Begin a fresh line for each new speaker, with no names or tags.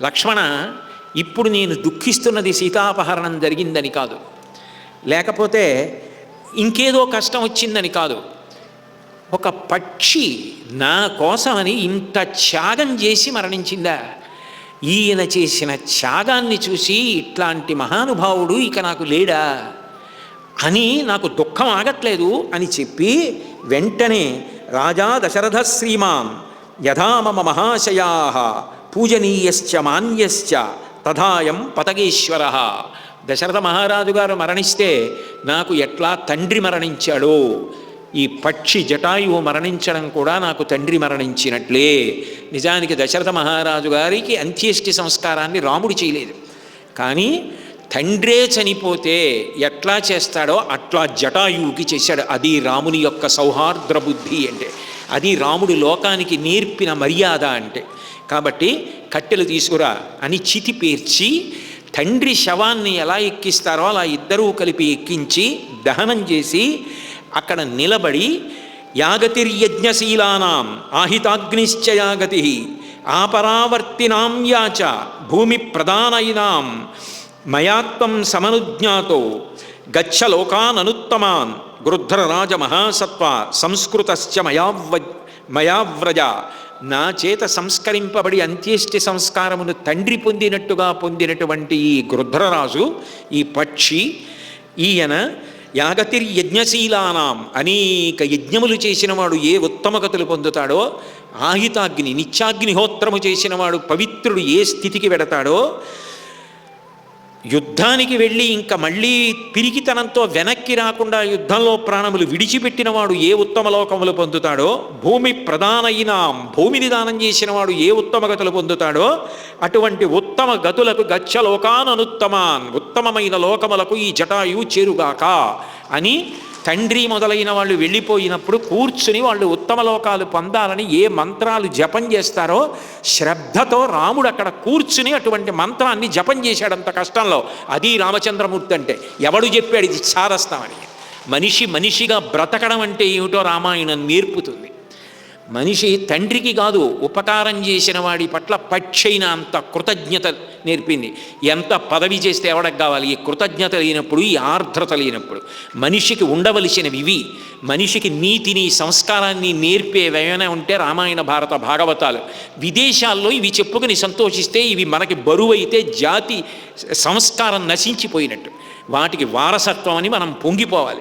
లక్ష్మణ ఇప్పుడు నేను దుఃఖిస్తున్నది సీతాపహరణం జరిగిందని కాదు. లేకపోతే ఇంకేదో కష్టం వచ్చిందని కాదు. ఒక పక్షి నా కోసమని ఇంత త్యాగం చేసి మరణించిందా? ఈయన చేసిన త్యాగాన్ని చూసి ఇట్లాంటి మహానుభావుడు ఇక నాకు లేడా? అని నాకు దుఃఖం ఆగట్లేదు అని చెప్పి వెంటనే రాజా దశరథ శ్రీమాన్ యథా మమ మహాశయా పూజనీయశ్చ మాన్యశ్చ తథాయం పతగేశ్వర. దశరథ మహారాజు గారు మరణిస్తే నాకు ఎట్లా తండ్రి మరణించాడో? ఈ పక్షి జటాయువు మరణించడం కూడా నాకు తండ్రి మరణించినట్లే. నిజానికి దశరథ మహారాజు గారికి అంత్యేష్టి సంస్కారాన్ని రాముడు చేయలేదు. కానీ తండ్రే చనిపోతే ఎట్లా చేస్తాడో అట్లా జటాయువుకి చేశాడు. అది రాముని యొక్క సౌహార్ద్ర బుద్ధి అంటే. అది రాముడు లోకానికి నేర్పిన మర్యాద అంటే. కాబట్టి కట్టెలు తీసుకురా అని చితి పేర్చి తండ్రి శవాన్ని ఎలా ఎక్కిస్తారో అలా ఇద్దరూ కలిపి ఎక్కించి దహనం చేసి అక్కడ నిలబడి యాగతిర్యజ్ఞశీలానాం ఆహితాగ్నిశ్చయాగతి ఆపరావర్తినాం యాచ భూమి ప్రధానయినాం మయాత్వం సమనుజ్ఞాతో గచ్చ లోకాననుత్తమాన్ గృధ్రరాజ మహాసత్వ సంస్కృతశ్చ మయావ్వ మయావ్రజ. నా చేత సంస్కరింపబడి అంత్యేష్టి సంస్కారమును తండ్రి పొందినట్టుగా పొందినటువంటి ఈ గృధ్రరాజు ఈ పక్షి ఈయన యాగతిర్యజ్ఞశీలానాం అనేక యజ్ఞములు చేసినవాడు ఏ ఉత్తమగతులు పొందుతాడో ఆహితాగ్ని నిత్యాగ్నిహోత్రము చేసినవాడు పవిత్రుడు ఏ స్థితికి వెడతాడో యుద్ధానికి వెళ్ళి ఇంకా మళ్ళీ పిరికితనంతో వెనక్కి రాకుండా యుద్ధంలో ప్రాణములు విడిచిపెట్టినవాడు ఏ ఉత్తమ లోకములు పొందుతాడో భూమి ప్రధానైన భూమిని దానం చేసినవాడు ఏ ఉత్తమ గతులు పొందుతాడో అటువంటి ఉత్తమ గతులకు గచ్చలోకాననుత్తమాన్ ఉత్తమమైన లోకములకు ఈ జటాయు చేరుగాక అని తండ్రి మొదలైన వాళ్ళు వెళ్ళిపోయినప్పుడు కూర్చుని వాళ్ళు ఉత్తమ లోకాలు పొందాలని ఏ మంత్రాలు జపం చేస్తారో శ్రద్ధతో రాముడు అక్కడ కూర్చుని అటువంటి మంత్రాన్ని జపం చేశాడంత కష్టంలో. అది రామచంద్రమూర్తి అంటే. ఎవడు చెప్పాడు ఇది చారస్తామని మనిషి మనిషిగా బ్రతకడం అంటే ఏమిటో రామాయణం నేర్పుతుంది. మనిషి తండ్రికి కాదు ఉపకారం చేసిన వాడి పట్ల పక్షైన అంత కృతజ్ఞత నేర్పింది. ఎంత పదవి చేస్తే ఎవడకు కావాలి? ఈ కృతజ్ఞత లేనప్పుడు ఈ ఆర్ద్రత లేనప్పుడు. మనిషికి ఉండవలసినవి ఇవి. మనిషికి నీతిని సంస్కారాన్ని నేర్పే ఏమైనా ఉంటే రామాయణ భారత భాగవతాలు. విదేశాల్లో ఇవి చెప్పుకుని సంతోషిస్తే ఇవి మనకి బరువైతే జాతి సంస్కారం నశించిపోయినట్టు. వాటికి వారసత్వం అని మనం పొంగిపోవాలి.